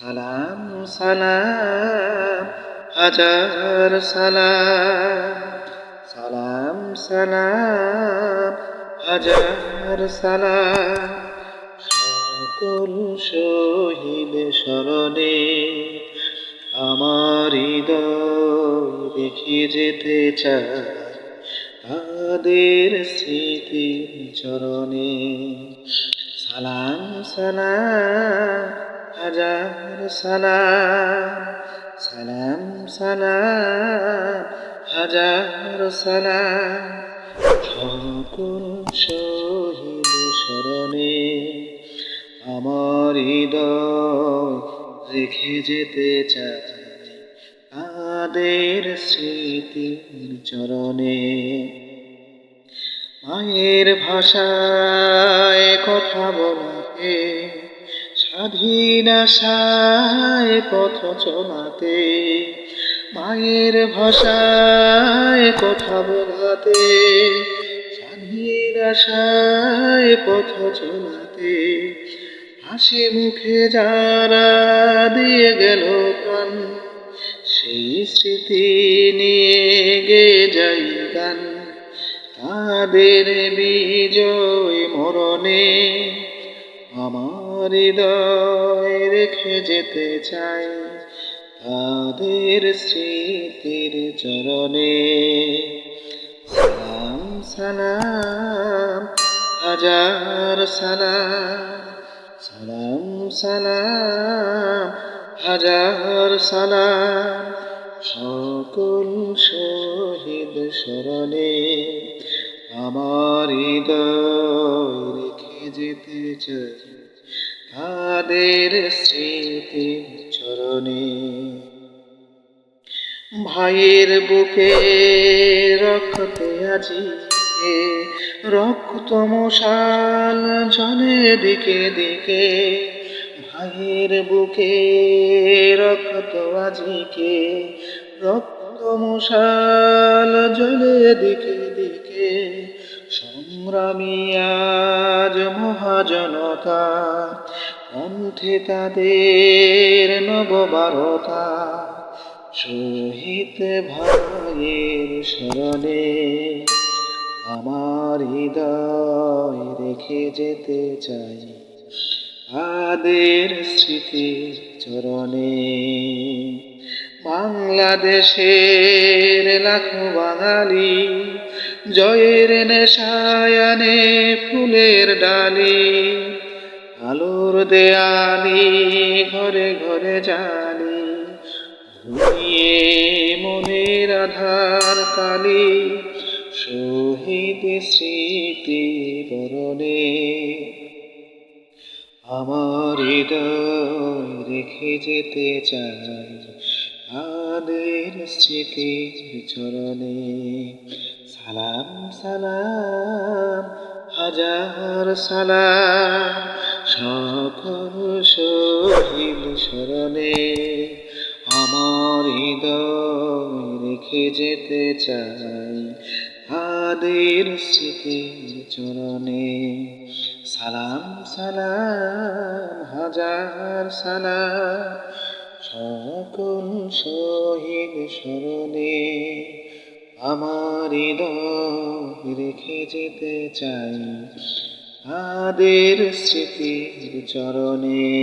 সালাম সালাম, হাজার সালাম। সালাম সালাম, হাজার সালাম। সকল শহীদ স্মরণে আমার হৃদয় রেখে যেতে চায়। তাদের স্মৃতি চরণে সালাম সালাম হাজার সালাম সালাম সালাম, হাজার সালাম। সকল শহীদ স্মরণে আমার হৃদয় রেখে যেতে চাই তাদের স্মৃতির চরণে। মায়ের ভাষায় কথা বলাতে স্বাধীন আশায় পথ চলাতে, মায়ের ভাষায় কথা বলাতে স্বাধীন আশায় পথ চলাতে, হাসি মুখে যারা দিয়ে গেল প্রাণ, সেই স্মৃতি নিয়ে গে যাই গান। তাদের বিজয় মরণে আমার হৃদয় রেখে যেতে চাই তাদের স্মৃতির চরণে। সালাম সালাম, হাজার সালাম সালাম সালাম, হাজার সালাম, সকল শহীদ স্মরণে। আমার হৃদয় রেখে যেতে চাই তাদের স্মৃতি চরণে। ভাইয়ের বুকে রক্তে আজি রক্ত মশাল জলে দিকে দিকে, ভাইয়ের বুকে রক্ত আজিকে রক্ত মশাল জলে দিকে দিকে সংগ্রামী আজ মহাজনতা, কণ্ঠে তাদের নববারতা, শহীদ ভাইয়ের স্মরণে আমার হৃদয় রেখে যেতে চাই। তাদের স্মৃতি চরণে বাংলাদেশের লাখো বাঙালি জয়ের নেশায়ানে ফুলের ডালি, আলোর দেয়ালি ঘরে ঘরে জানি ঘুমিয়ে মনের আধার কালি, শহীদ স্মৃতি বরণে। আমার হৃদয় রেখে যেতে চাই, তাদের স্মৃতির চরণে। সালাম সালাম, হাজার সালাম, সকল শহীদ স্মরণে আমার হৃদয় রেখে যেতে চাই তাদের স্মৃতির চরণে। সালাম সালাম, হাজার সালাম, সকল শহীদ স্মরণে। আমার রেখে যেতে চাই। তাদের স্মৃতির চরণে